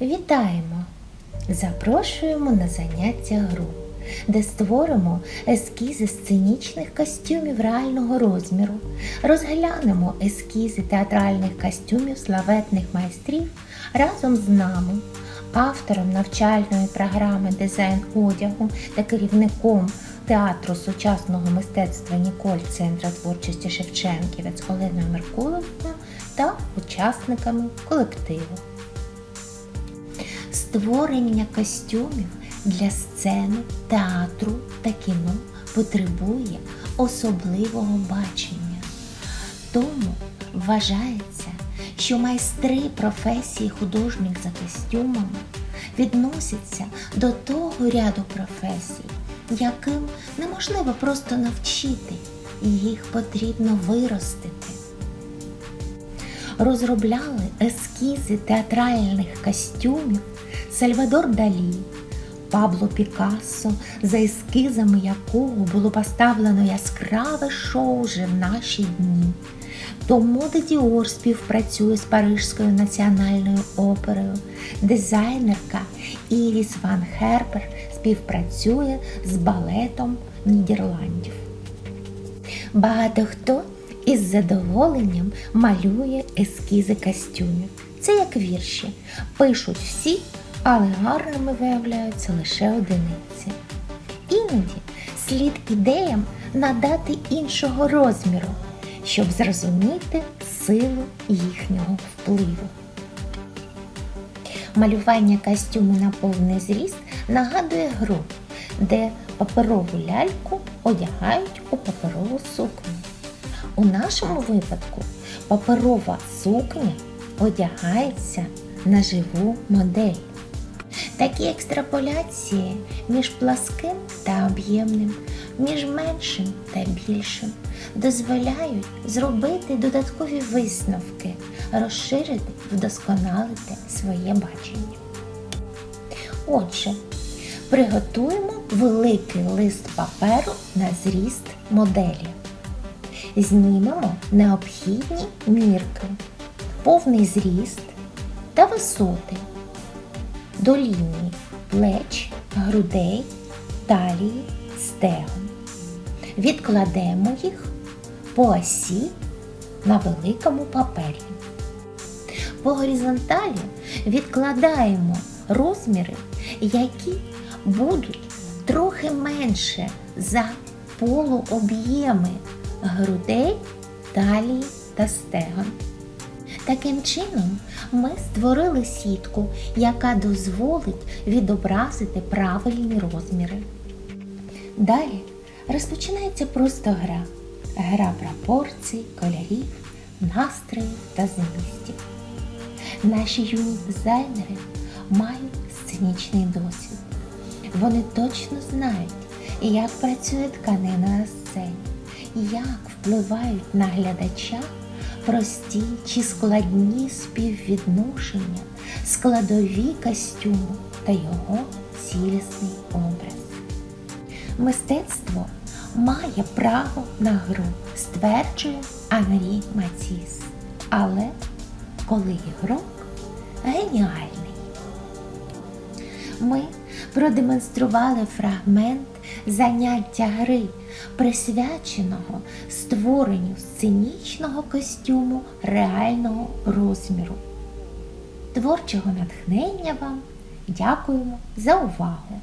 Вітаємо! Запрошуємо на заняття гру, де створимо ескізи сценічних костюмів реального розміру, розглянемо ескізи театральних костюмів славетних майстрів разом з нами, автором навчальної програми дизайн одягу та керівником театру сучасного мистецтва Ніколь Центра творчості Шевченківець Оленою Меркуловною та учасниками колективу. Створення костюмів для сцени, театру та кіно потребує особливого бачення. Тому вважається, що майстри професії художник за костюмами відносяться до того ряду професій, яким неможливо просто навчити, їх потрібно виростити розробляли ескізи театральних костюмів Сальвадор Далі, Пабло Пікассо, за ескізами якого було поставлено яскраве шоу вже в наші дні. Тому де Діор співпрацює з Парижською національною оперою, дизайнерка Іріс Ван Херпер співпрацює з балетом Нідерландів. Багато хто із задоволенням малює ескізи костюмів. Це як вірші. Пишуть всі, але гарними виявляються лише одиниці. Іноді слід ідеям надати іншого розміру, щоб зрозуміти силу їхнього впливу. Малювання костюму на повний зріст нагадує гру, де паперову ляльку одягають у паперову сукню. У нашому випадку паперова сукня одягається на живу модель. Такі екстраполяції між пласким та об'ємним, між меншим та більшим дозволяють зробити додаткові висновки, розширити, вдосконалити своє бачення. Отже, приготуємо великий лист паперу на зріст моделі. Знімемо необхідні мірки, повний зріст та висоти до лінії плеч, грудей, талії, стегон. Відкладемо їх по осі на великому папері. По горизонталі відкладаємо розміри, які будуть трохи менше за полуоб'єми грудей, талії та стегон. Таким чином, ми створили сітку, яка дозволить відобразити правильні розміри. Далі розпочинається просто гра. Гра пропорцій, кольорів, настроїв та змістів. Наші юні дизайнери мають сценічний досвід. Вони точно знають, як працює тканина на сцені, як впливають на глядача прості чи складні співвідношення, складові костюму та його цілісний образ. Мистецтво має право на гру, стверджує Анрі Матіс. Але коли ігрок геніальний. Ми продемонстрували фрагмент заняття гри, присвяченого створенню сценічного костюму реального розміру. Творчого натхнення вам дякуємо за увагу!